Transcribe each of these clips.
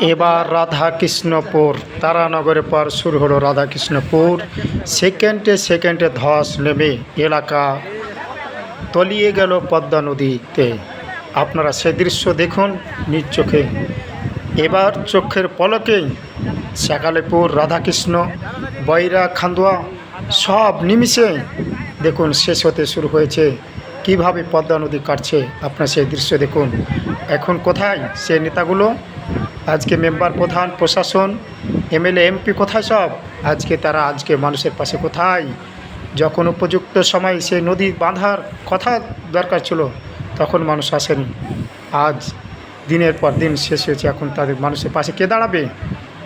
এবার রাধাকৃষ্ণপুর, তারানগরের পর শুরু হলো রাধাকৃষ্ণপুর। সেকেন্ডে সেকেন্ডে ধস নেমে এলাকা তলিয়ে গেল পদ্মা নদীতে। আপনারা সে দৃশ্য দেখুন নিজ চোখে। এবার চোখের পলকেই শাকালেপুর রাধাকৃষ্ণ, বৈরা, খান্দুয়া, সব নিমিষে দেখুন শেষ হতে শুরু হয়েছে। কীভাবে পদ্মা নদী কাটছে, আপনার সেই দৃশ্য দেখুন। এখন কোথায় সে নেতাগুলো? আজকে মেম্বার প্রধান, প্রশাসন, এমএলএ, এমপি কোথায় সব? আজকে তারা আজকে মানুষের পাশে কোথায়? যখন উপযুক্ত সময় সে নদী বাঁধার কথা দরকার ছিল, তখন মানুষ আসেনি। আজ দিনের পর দিন শেষ হয়েছে, এখন তাদের মানুষের পাশে কে দাঁড়াবে?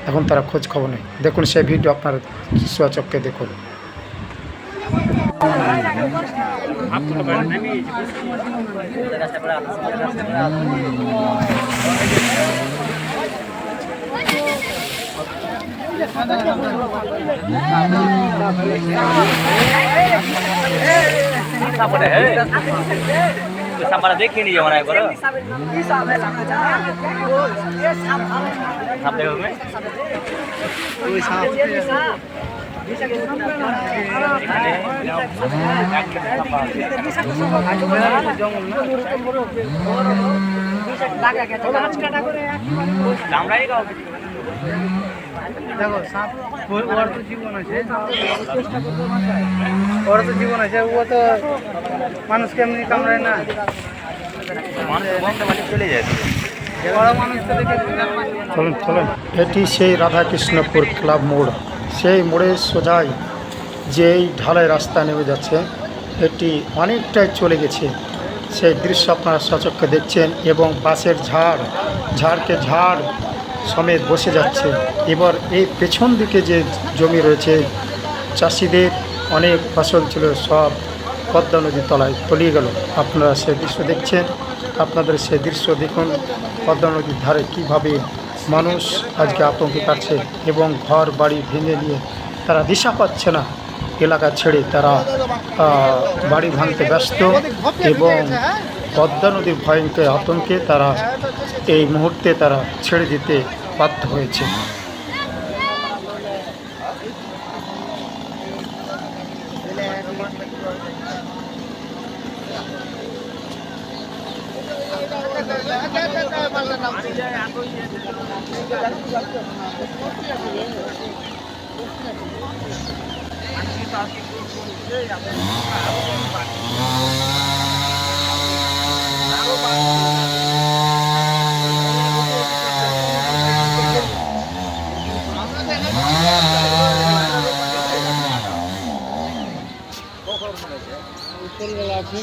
এখন তারা খোঁজ খবর নেই। দেখুন সেই ভিডিও আপনার স্বচক্ষে দেখুন। সাপাটা দেখে নিয়ে মনে আমরাই গাও চলুন চলুন। এটি সেই রাধাকৃষ্ণপুর ক্লাব মোড়। সেই মোড়ের সোজাই যেই ঢালাই রাস্তা নেমে যাচ্ছে, এটি অনেকটাই চলে গেছে। সেই দৃশ্য আপনারা সচক্ষে দেখছেন এবং বাসের ঝাড়, ঝাড়কে ঝাড় সমেত বসে যাচ্ছে। এবার এই পেছন দিকে যে জমি রয়েছে, চাষিদের অনেক ফসল ছিল, সব পদ্মা নদীর তলায় তলিয়ে গেল। আপনারা সে দৃশ্য দেখছেন। আপনাদের সে দৃশ্য দেখুন, পদ্মা নদীর ধারে কীভাবে মানুষ আজকে আতঙ্কে কাটছে এবং ঘর বাড়ি ভেঙে নিয়ে তারা দিশা পাচ্ছে না। এলাকা ছেড়ে তারা বাড়ি ভাঙতে ব্যস্ত এবং পদ্মা নদীর ভয়ঙ্কর আতঙ্কে তারা এই মুহূর্তে তারা ছেড়ে দিতে বাধ্য হয়েছে। উপরবেলা আছে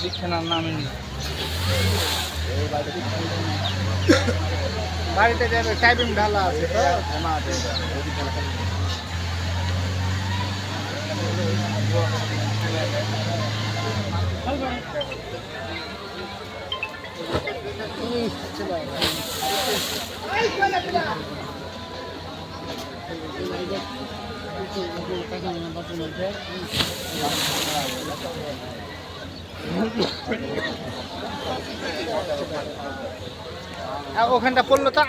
দিচ্ছে না বাড়িতে যাবে টাইপিং ঢালা আছে তো ওখানটা পড়ল তো